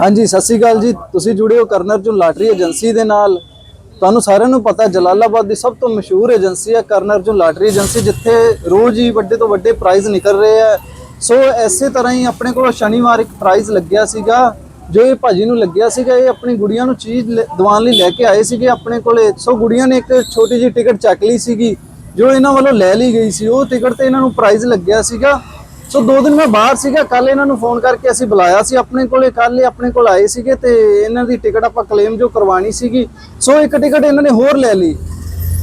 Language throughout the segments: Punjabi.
ਹਾਂਜੀ, ਸਤਿ ਸ਼੍ਰੀ ਅਕਾਲ ਜੀ। ਤੁਸੀਂ ਜੁੜੇ ਹੋ ਕਰਨਰ ਜੋ ਲਾਟਰੀ ਏਜੰਸੀ ਦੇ ਨਾਲ। ਤੁਹਾਨੂੰ ਸਾਰਿਆਂ ਨੂੰ ਪਤਾ, ਜਲਾਲਾਬਾਦ ਦੀ ਸਭ ਤੋਂ ਮਸ਼ਹੂਰ ਏਜੰਸੀ ਹੈ ਕਰਨਰ ਜੋ ਲਾਟਰੀ ਏਜੰਸੀ, ਜਿੱਥੇ ਰੋਜ਼ ਹੀ ਵੱਡੇ ਤੋਂ ਵੱਡੇ ਪ੍ਰਾਈਜ਼ ਨਿਕਲ ਰਹੇ ਆ ਸੋ ਐਸੇ ਤਰ੍ਹਾਂ ਹੀ ਆਪਣੇ ਕੋਲ ਸ਼ਨੀਵਾਰ ਇੱਕ ਪ੍ਰਾਈਜ਼ ਲੱਗਿਆ ਸੀਗਾ, ਜੋ ਇਹ ਭਾਜੀ ਨੂੰ ਲੱਗਿਆ ਸੀਗਾ, ਇਹ ਆਪਣੀ ਗੁੜੀਆਂ ਨੂੰ ਚੀਜ਼ ਲੈ- ਲਈ ਲੈ ਕੇ ਆਏ ਸੀਗੇ ਆਪਣੇ ਕੋਲੇ। ਸੋ ਗੁੜੀਆਂ ਨੇ ਇੱਕ ਛੋਟੀ ਜਿਹੀ ਟਿਕਟ ਚੱਕ ਲਈ ਸੀਗੀ, ਜੋ ਇਹਨਾਂ ਵੱਲੋਂ ਲੈ ਲਈ ਗਈ ਸੀ। ਉਹ ਟਿਕਟ ਤੇ ਇਹਨਾਂ ਨੂੰ ਪ੍ਰਾਈਜ਼ ਲੱਗਿਆ ਸੀਗਾ। ਸੋ ਦੋ ਦਿਨ ਮੈਂ ਬਾਹਰ ਸੀਗਾ ਕੱਲ ਇਹਨਾਂ ਨੂੰ ਫੋਨ ਕਰਕੇ ਅਸੀਂ ਬੁਲਾਇਆ ਸੀ ਆਪਣੇ ਕੋਲੇ ਕੱਲ ਇਹ ਆਪਣੇ ਕੋਲ ਆਏ ਸੀਗੇ ਤੇ ਇਹਨਾਂ ਦੀ ਟਿਕਟ ਆਪਾਂ ਕਲੇਮ ਜੋ ਕਰਵਾਣੀ ਸੀਗੀ, ਸੋ ਇੱਕ ਟਿਕਟ ਇਹਨਾਂ ਨੇ ਹੋਰ ਲੈ ਲਈ।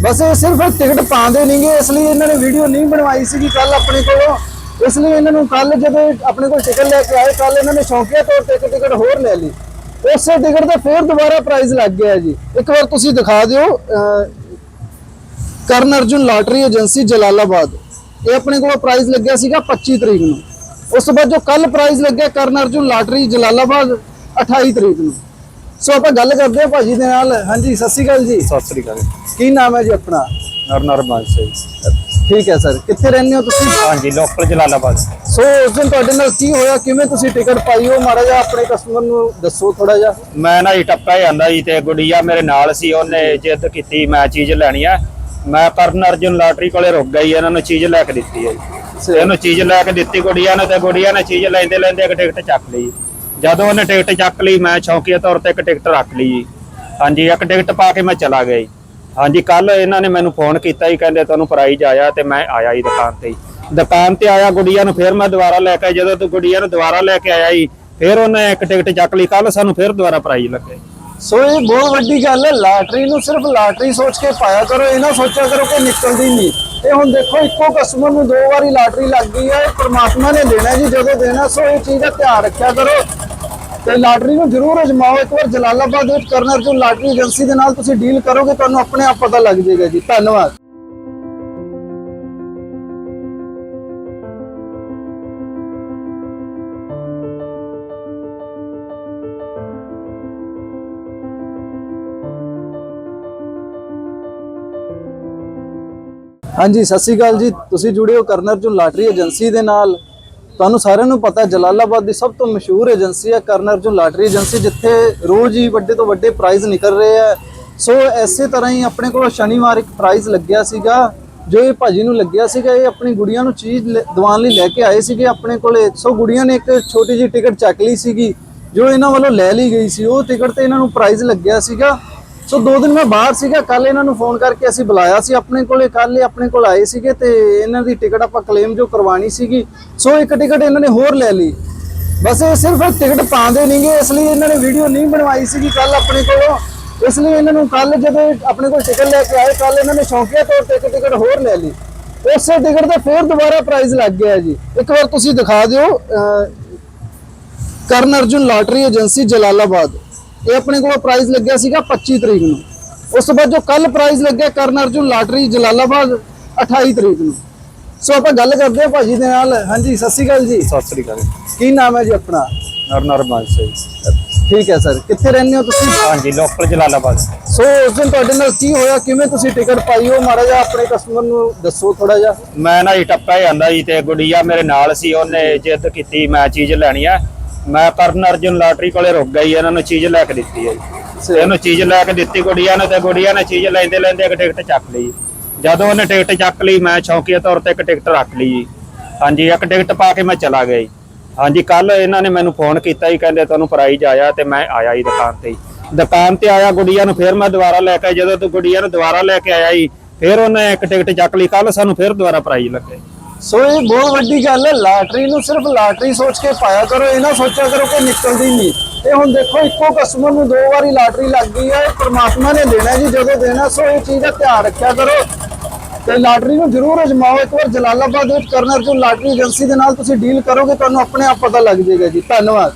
ਬਸ ਇਹ ਸਿਰਫ ਟਿਕਟ ਪਾਉਂਦੇ ਨਹੀਂਗੇ ਇਸ ਲਈ ਇਹਨਾਂ ਨੇ ਵੀਡੀਓ ਨਹੀਂ ਬਣਵਾਈ ਸੀਗੀ ਕੱਲ ਆਪਣੇ ਕੋਲੋਂ। ਇਸ ਲਈ ਇਹਨਾਂ ਨੂੰ ਕੱਲ ਜਦੋਂ ਆਪਣੇ ਕੋਲ ਟਿਕਟ ਲੈ ਕੇ ਆਏ ਕੱਲ ਇਹਨਾਂ ਨੇ ਸ਼ੌਕੀਆ ਤੌਰ ਤੇ ਇੱਕ ਟਿਕਟ ਹੋਰ ਲੈ ਲਈ। ਉਸੇ ਟਿਕਟ ਦਾ ਫੇਰ ਦੁਬਾਰਾ ਪ੍ਰਾਈਜ਼ ਲੱਗ ਗਿਆ ਜੀ। ਇੱਕ ਵਾਰ ਤੁਸੀਂ ਦਿਖਾ ਦਿਓ ਕਰਨ ਅਰਜੁਨ ਲਾਟਰੀ ਏਜੰਸੀ ਜਲਾਲਾਬਾਦ। ਇਹ ਆਪਣੇ ਕੋਲ ਪ੍ਰਾਈਜ਼ ਲੱਗਿਆ ਸੀਗਾ 25 ਤਰੀਕ ਨੂੰ। ਉਸ ਤੋਂ ਬਾਅਦ ਜੋ ਕੱਲ ਪ੍ਰਾਈਜ਼ ਲੱਗਿਆ ਕਰਨ ਅਰਜੁਨ ਲਾਟਰੀ ਜਲਾਲਾਬਾਦ 28 ਤਰੀਕ ਨੂੰ। ਸੋ ਆਪਾਂ ਗੱਲ ਕਰਦੇ ਹਾਂ ਭਾਜੀ ਦੇ ਨਾਲ। ਹਾਂਜੀ ਸਤਿ ਸ਼੍ਰੀ ਅਕਾਲ ਜੀ। ਸਤਿ ਸ੍ਰੀ ਅਕਾਲ। ਕੀ ਨਾਮ ਹੈ ਜੀ ਆਪਣਾ? ਨਰ ਨਰਮਲ ਸਿੰਘ। ਠੀਕ ਹੈ ਸਰ। ਕਿੱਥੇ ਰਹਿੰਦੇ ਹੋ ਤੁਸੀਂ? ਹਾਂਜੀ ਲੋਕਲ ਜਲਾਲਾਬਾਦ। ਸੋ ਉਸ ਦਿਨ ਤੁਹਾਡੇ ਨਾਲ ਕੀ ਹੋਇਆ? ਕਿਵੇਂ ਤੁਸੀਂ ਟਿਕਟ ਪਾਈ ਹੋ ਮਾੜਾ ਜਿਹਾ ਆਪਣੇ ਕਸਟਮਰ ਨੂੰ ਦੱਸੋ ਥੋੜਾ ਜਿਹਾ। ਮੈਂ ਨਾ ਜੀ ਟੱਪਾ ਜਾਂਦਾ ਜੀ ਤੇ ਗੁੜੀਆ ਮੇਰੇ ਨਾਲ ਸੀ। ਉਹਨੇ ਜਿੱਦ ਕੀਤੀ ਮੈਂ ਚੀਜ਼ ਲੈਣੀ ਆ। ਮੈਂ ਕਰਨ ਅਰਜੁਨ ਲਾਟਰੀ ਕੋਲੇ ਰੁਕ ਗਈ ਇਹਨਾਂ ਨੂੰ ਚੀਜ਼ ਲੈ ਕੇ ਦਿੱਤੀ ਹੈ ਜੀ। ਇਹਨੂੰ ਚੀਜ਼ ਲੈ ਕੇ ਦਿੱਤੀ ਗੁੜੀਆ ਨੇ ਤੇ ਗੁੜੀਆ ਨੇ ਚੀਜ਼ ਲੈਂਦੇ ਲੈਂਦੇ ਇੱਕ ਟਿਕਟ ਚੱਕ ਲਈ। ਜਦੋਂ ਉਹਨੇ ਟਿਕਟ ਚੱਕ ਲਈ ਮੈਂ ਸ਼ੌਕੀਆ ਤੌਰ ਤੇ ਇੱਕ ਟਿਕਟ ਰੱਖ ਲਈ ਜੀ। ਹਾਂਜੀ ਇੱਕ ਟਿਕਟ ਪਾ ਕੇ ਮੈਂ ਚਲਾ ਗਿਆ ਜੀ। ਹਾਂਜੀ ਕੱਲ ਇਹਨਾਂ ਨੇ ਮੈਨੂੰ ਫੋਨ ਕੀਤਾ ਜੀ ਕਹਿੰਦੇ ਤੁਹਾਨੂੰ ਪ੍ਰਾਈਜ਼ ਆਇਆ ਤੇ ਮੈਂ ਆਇਆ ਜੀ ਦੁਕਾਨ ਤੇ। ਦੁਕਾਨ ਤੇ ਆਇਆ ਗੁੜੀਆ ਨੂੰ ਫਿਰ ਮੈਂ ਦੁਬਾਰਾ ਲੈ ਕੇ ਜਦੋਂ ਤੂੰ ਗੁੜੀਆ ਨੂੰ ਦੁਬਾਰਾ ਲੈ ਕੇ ਆਇਆ ਜੀ ਫਿਰ ਉਹਨੇ ਇੱਕ ਟਿਕਟ ਚੱਕ ਲਈ ਕੱਲ ਸਾਨੂੰ ਫਿਰ ਦੁਬਾਰਾ ਪ੍ਰਾਈਜ਼ ਲੱਗੇ। ਸੋ ਇਹ ਬਹੁਤ ਵੱਡੀ ਗੱਲ ਹੈ, ਲਾਟਰੀ ਨੂੰ ਸਿਰਫ ਲਾਟਰੀ ਸੋਚ ਕੇ ਪਾਇਆ ਕਰੋ, ਇਹ ਨਾ ਸੋਚਿਆ ਕਰੋ ਕਿ ਨਿਕਲਦੀ ਨਹੀਂ। ਇਹ ਹੁਣ ਦੇਖੋ, ਇੱਕੋ ਕਸਟਮਰ ਨੂੰ ਦੋ ਵਾਰੀ ਲਾਟਰੀ ਲੱਗ ਗਈ ਹੈ, ਪਰਮਾਤਮਾ ਨੇ ਦੇਣਾ ਜੀ, ਜਦੋਂ ਦੇਣਾ, ਸੋ ਇਹ ਚੀਜ਼ ਦਾ ਧਿਆਨ ਰੱਖਿਆ ਕਰੋ। ਤੇ ਲਾਟਰੀ ਨੂੰ ਜ਼ਰੂਰ ਅਜਮਾਓ, ਇੱਕ ਵਾਰ ਜਲਾਲਾਬਾਦ ਵਿੱਚ ਕਰਨਰ ਜੋ ਲਾਟਰੀ ਏਜੰਸੀ ਦੇ ਨਾਲ ਤੁਸੀਂ ਡੀਲ ਕਰੋਗੇ, ਤੁਹਾਨੂੰ ਆਪਣੇ ਆਪ ਪਤਾ ਲੱਗ ਜਾਏਗਾ ਜੀ। ਧੰਨਵਾਦ। ਹਾਂਜੀ, ਸਤਿ ਸ਼੍ਰੀ ਅਕਾਲ ਜੀ। ਤੁਸੀਂ ਜੁੜੇ ਹੋ ਕਰਨਰ ਜੋ ਲਾਟਰੀ ਏਜੰਸੀ ਦੇ ਨਾਲ। ਤੁਹਾਨੂੰ ਸਾਰਿਆਂ ਨੂੰ ਪਤਾ, ਜਲਾਲਾਬਾਦ ਦੀ ਸਭ ਤੋਂ ਮਸ਼ਹੂਰ ਏਜੰਸੀ ਹੈ ਕਰਨਰ ਜੋ ਲਾਟਰੀ ਏਜੰਸੀ, ਜਿੱਥੇ ਰੋਜ਼ ਹੀ ਵੱਡੇ ਤੋਂ ਵੱਡੇ ਪ੍ਰਾਈਜ਼ ਨਿਕਲ ਰਹੇ ਆ ਸੋ ਐਸੇ ਤਰ੍ਹਾਂ ਹੀ ਆਪਣੇ ਕੋਲ ਸ਼ਨੀਵਾਰ ਇੱਕ ਪ੍ਰਾਈਜ਼ ਲੱਗਿਆ ਸੀਗਾ, ਜੋ ਇਹ ਭਾਜੀ ਨੂੰ ਲੱਗਿਆ ਸੀਗਾ, ਇਹ ਆਪਣੀ ਗੁੜੀਆਂ ਨੂੰ ਚੀਜ਼ ਲੈ- ਲਈ ਲੈ ਕੇ ਆਏ ਸੀਗੇ ਆਪਣੇ ਕੋਲੇ। ਸੋ ਗੁੜੀਆਂ ਨੇ ਇੱਕ ਛੋਟੀ ਜਿਹੀ ਟਿਕਟ ਚੱਕ ਲਈ ਸੀਗੀ, ਜੋ ਇਹਨਾਂ ਵੱਲੋਂ ਲੈ ਲਈ ਗਈ ਸੀ। ਉਹ ਟਿਕਟ ਤੇ ਇਹਨਾਂ ਨੂੰ ਪ੍ਰਾਈਜ਼ ਲੱਗਿਆ ਸੀਗਾ। ਸੋ ਦੋ ਦਿਨ ਮੈਂ ਬਾਹਰ ਸੀਗਾ ਕੱਲ ਇਹਨਾਂ ਨੂੰ ਫੋਨ ਕਰਕੇ ਅਸੀਂ ਬੁਲਾਇਆ ਸੀ ਆਪਣੇ ਕੋਲੇ ਕੱਲ ਆਪਣੇ ਕੋਲ ਆਏ ਸੀਗੇ ਤੇ ਇਹਨਾਂ ਦੀ ਟਿਕਟ ਆਪਾਂ ਕਲੇਮ ਜੋ ਕਰਵਾਣੀ ਸੀਗੀ, ਸੋ ਇੱਕ ਟਿਕਟ ਇਹਨਾਂ ਨੇ ਹੋਰ ਲੈ ਲਈ। ਬਸ ਇਹ ਸਿਰਫ ਟਿਕਟ ਪਾਉਂਦੇ ਨਹੀਂਗੇ ਇਸ ਲਈ ਇਹਨਾਂ ਨੇ ਵੀਡੀਓ ਨਹੀਂ ਬਣਵਾਈ ਸੀਗੀ ਕੱਲ ਆਪਣੇ ਕੋਲੋਂ। ਇਸ ਲਈ ਇਹਨਾਂ ਨੂੰ ਕੱਲ ਜਦੋਂ ਆਪਣੇ ਕੋਲ ਟਿਕਟ ਲੈ ਕੇ ਆਏ ਕੱਲ ਇਹਨਾਂ ਨੇ ਸ਼ੌਕੀਆ ਤੌਰ ਤੇ ਇੱਕ ਟਿਕਟ ਹੋਰ ਲੈ ਲਈ। ਉਸੇ ਟਿਕਟ ਦਾ ਫੇਰ ਦੁਬਾਰਾ ਪ੍ਰਾਈਜ਼ ਲੱਗ ਗਿਆ ਜੀ। ਇੱਕ ਵਾਰ ਤੁਸੀਂ ਦਿਖਾ ਦਿਓ ਕਰਨ ਅਰਜੁਨ ਲਾਟਰੀ ਏਜੰਸੀ ਜਲਾਲਾਬਾਦ। ਇਹ ਆਪਣੇ ਕੋਲ ਪ੍ਰਾਈਜ਼ ਲੱਗਿਆ ਸੀਗਾ 25 ਤਰੀਕ ਨੂੰ। ਉਸ ਤੋਂ ਬਾਅਦ ਜੋ ਕੱਲ ਪ੍ਰਾਈਜ਼ ਲੱਗਿਆ ਕਰਨ ਅਰਜੁਨ ਲਾਟਰੀ ਜਲਾਲਾਬਾਦ 28 ਤਰੀਕ ਨੂੰ। ਸੋ ਆਪਾਂ ਗੱਲ ਕਰਦੇ ਹਾਂ ਭਾਜੀ ਦੇ ਨਾਲ। ਹਾਂਜੀ ਸਤਿ ਸ਼੍ਰੀ ਅਕਾਲ ਜੀ। ਸਤਿ ਸ੍ਰੀ ਅਕਾਲ। ਕੀ ਨਾਮ ਹੈ ਜੀ ਆਪਣਾ? ਨਰ ਨਰਮਲ ਸਿੰਘ। ਠੀਕ ਹੈ ਸਰ। ਕਿੱਥੇ ਰਹਿੰਦੇ ਹੋ ਤੁਸੀਂ? ਹਾਂਜੀ ਲੋਕਲ ਜਲਾਲਾਬਾਦ। ਸੋ ਉਸ ਦਿਨ ਤੁਹਾਡੇ ਨਾਲ ਕੀ ਹੋਇਆ? ਕਿਵੇਂ ਤੁਸੀਂ ਟਿਕਟ ਪਾਈ ਹੋ ਮਾੜਾ ਜਿਹਾ ਆਪਣੇ ਕਸਟਮਰ ਨੂੰ ਦੱਸੋ ਥੋੜਾ ਜਿਹਾ। ਮੈਂ ਨਾ ਜੀ ਟੱਪਾ ਜਾਂਦਾ ਜੀ ਤੇ ਗੁੜੀਆ ਮੇਰੇ ਨਾਲ ਸੀ। ਉਹਨੇ ਜਿੱਦ ਕੀਤੀ ਮੈਂ ਚੀਜ਼ ਲੈਣੀ ਆ। ਮੈਂ ਕਰਨ ਅਰਜੁਨ ਲਾਟਰੀ ਕੋਲੇ ਰੁਕ ਗਈ ਇਹਨਾਂ ਨੂੰ ਚੀਜ਼ ਲੈ ਕੇ ਦਿੱਤੀ ਹੈ ਜੀ। ਇਹਨੂੰ ਚੀਜ਼ ਲੈ ਕੇ ਦਿੱਤੀ ਗੁੜੀਆ ਨੇ ਤੇ ਗੁੜੀਆ ਨੇ ਚੀਜ਼ ਲੈਂਦੇ ਲੈਂਦੇ ਇੱਕ ਟਿਕਟ ਚੱਕ ਲਈ। ਜਦੋਂ ਉਹਨੇ ਟਿਕਟ ਚੱਕ ਲਈ ਮੈਂ ਸ਼ੌਕੀਆ ਤੌਰ ਤੇ ਇੱਕ ਟਿਕਟ ਰੱਖ ਲਈ ਜੀ। ਹਾਂਜੀ ਇੱਕ ਟਿਕਟ ਪਾ ਕੇ ਮੈਂ ਚਲਾ ਗਿਆ ਜੀ। ਹਾਂਜੀ ਕੱਲ ਇਹਨਾਂ ਨੇ ਮੈਨੂੰ ਫੋਨ ਕੀਤਾ ਜੀ ਕਹਿੰਦੇ ਤੁਹਾਨੂੰ ਪ੍ਰਾਈਜ਼ ਆਇਆ ਤੇ ਮੈਂ ਆਇਆ ਜੀ ਦੁਕਾਨ ਤੇ। ਦੁਕਾਨ ਤੇ ਆਇਆ ਗੁੜੀਆ ਨੂੰ ਫਿਰ ਮੈਂ ਦੁਬਾਰਾ ਲੈ ਕੇ ਜਦੋਂ ਤੂੰ ਗੁੜੀਆ ਨੂੰ ਦੁਬਾਰਾ ਲੈ ਕੇ ਆਇਆ ਜੀ ਫਿਰ ਉਹਨੇ ਇੱਕ ਟਿਕਟ ਚੱਕ ਲਈ ਕੱਲ ਸਾਨੂੰ ਫਿਰ ਦੁਬਾਰਾ ਪ੍ਰਾਈਜ਼ ਲੱਗੇ। ਸੋ ਇਹ ਬਹੁਤ ਵੱਡੀ ਗੱਲ ਹੈ, ਲਾਟਰੀ ਨੂੰ ਸਿਰਫ ਲਾਟਰੀ ਸੋਚ ਕੇ ਪਾਇਆ ਕਰੋ, ਇਹ ਨਾ ਸੋਚਿਆ ਕਰੋ ਕਿ ਨਿਕਲਦੀ ਨਹੀਂ। ਇਹ ਹੁਣ ਦੇਖੋ, ਇੱਕੋ ਕਸਟਮਰ ਨੂੰ ਦੋ ਵਾਰੀ ਲਾਟਰੀ ਲੱਗ ਗਈ ਹੈ ਪਰਮਾਤਮਾ ਨੇ ਦੇਣਾ ਜੀ, ਜਦੋਂ ਦੇਣਾ, ਸੋ ਇਹ ਚੀਜ਼ ਦਾ ਧਿਆਨ ਰੱਖਿਆ ਕਰੋ। ਤੇ ਲਾਟਰੀ ਨੂੰ ਜ਼ਰੂਰ ਅਜਮਾਓ, ਇੱਕ ਵਾਰ ਜਲਾਲਾਬਾਦ ਵਿੱਚ ਕਰਨਰ ਜੋ ਲਾਟਰੀ ਏਜੰਸੀ ਦੇ ਨਾਲ ਤੁਸੀਂ ਡੀਲ ਕਰੋਗੇ, ਤੁਹਾਨੂੰ ਆਪਣੇ ਆਪ ਪਤਾ ਲੱਗ ਜਾਏਗਾ ਜੀ। ਧੰਨਵਾਦ।